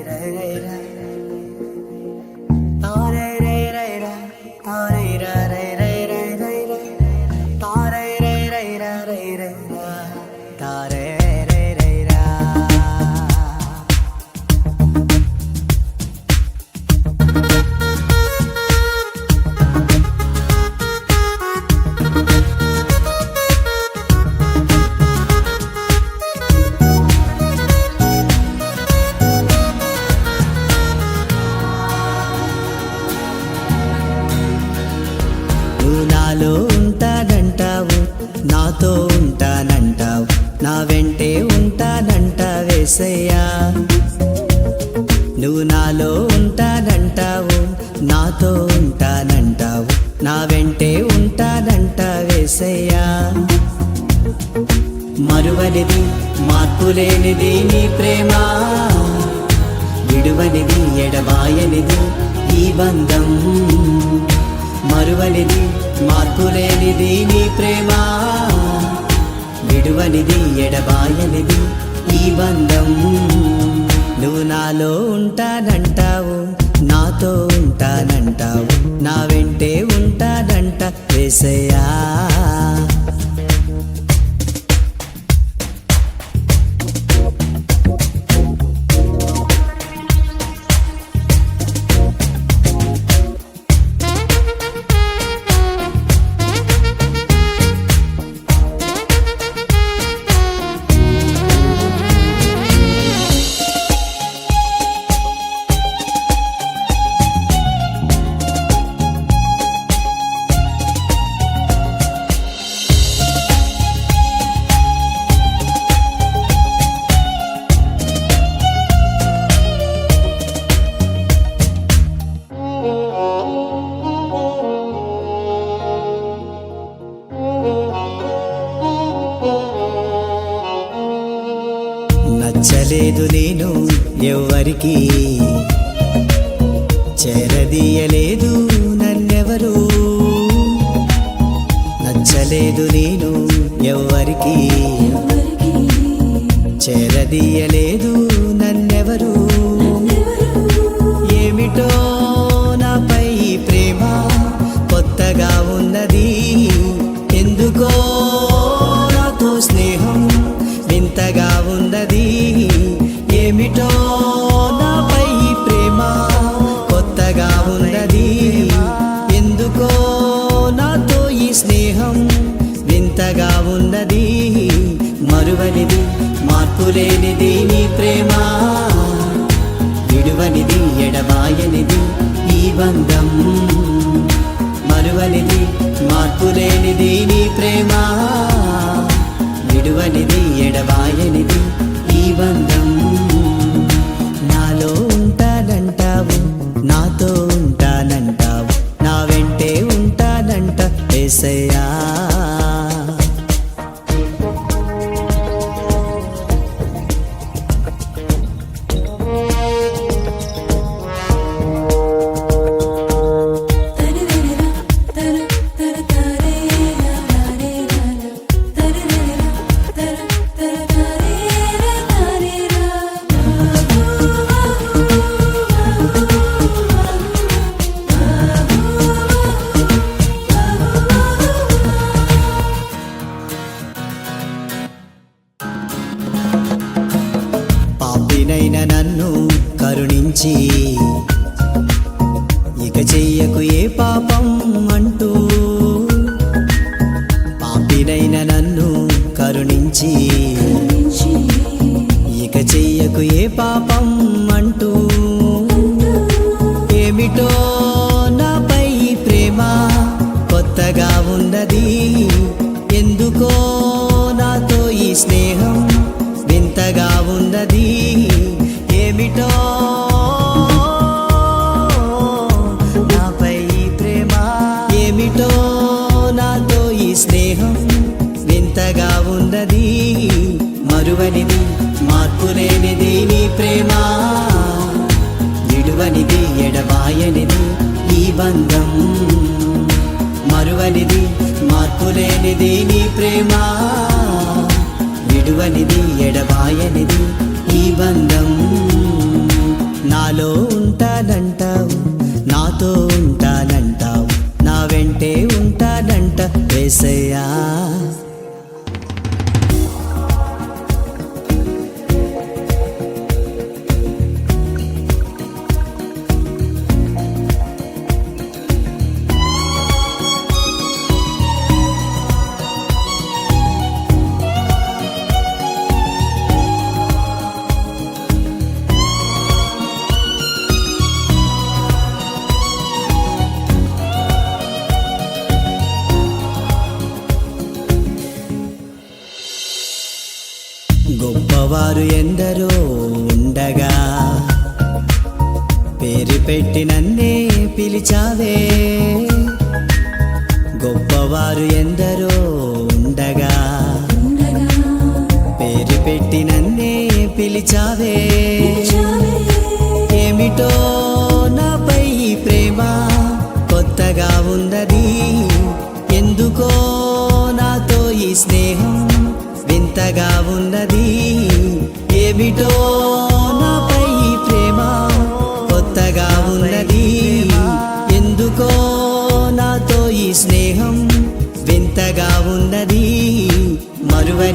నువ్వు నాతో ఉంటానంటావు. నా వెంటే ఉంటానంటావేసయ్యా నువ్వు నాలో ఉంటానంటావు నాతో ఉంటానంటావు. నా వెంటే ఉంటానంటావేసయ్యా మరువనిది మార్పులేనిది నీ ప్రేమ. విడువనిది ఎడబాయనిది ఈ బంధం. మరువనిది మార్పులేనిది నీ ప్రేమ. విడువనిది ఎడబాయనిది ఈ బంధం. నువ్వు నాలో ఉంటానంటావు నాతో ఉంటానంటావు. నా వెంటే ఉంటానంట వేసయ్యా. ఎవ్వరికి చేరదీయలేదు నన్నెవరు. నచ్చలేదు నేను ఎవ్వరికి. చేరదీయలేదు నన్నెవరు. ఏమిటో నాపై ప్రేమ కొత్తగా ఉన్నది. విడువనిది ఎడబాయనిది ఈ బంధం. మరువనిది మార్పులేనిది నీ ప్రేమ. విడువనిది ఎడబాయనిది ఈ బంధం. కరుణించి ఇక చెయ్యకు ఏ పాపం? మార్పులేనిది నీ ప్రేమ విడువనిది ఎడబాయనిది ఈ బంధం. పెట్టి నన్నే పిలిచావే. గొప్పవారు ఎందరో ఉండగా. పేరు పెట్టి నన్నే పిలిచావే. ఏమిటో నాపై ప్రేమ కొత్తగా ఉన్నది. ఎందుకో నాతో ఈ స్నేహం వింతగా ఉన్నది.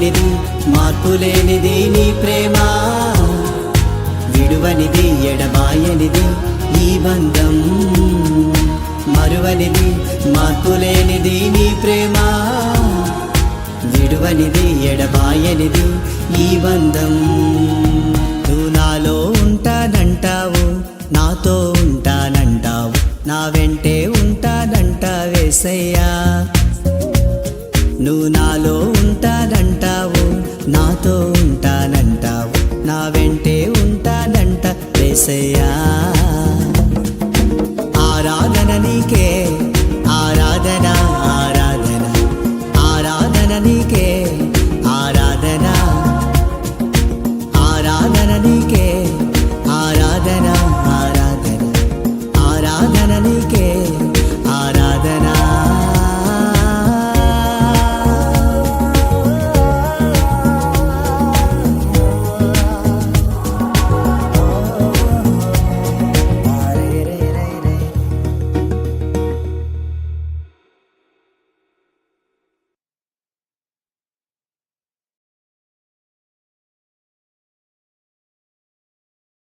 విలువైనది మార్పు లేనిది నీ ప్రేమ. విడువనిది ఎడబాయనిది ఈ బంధం. మరువనిది మార్పులేనిది నీ ప్రేమ. విడువనిది ఎడబాయనిది ఈ బంధం. sea.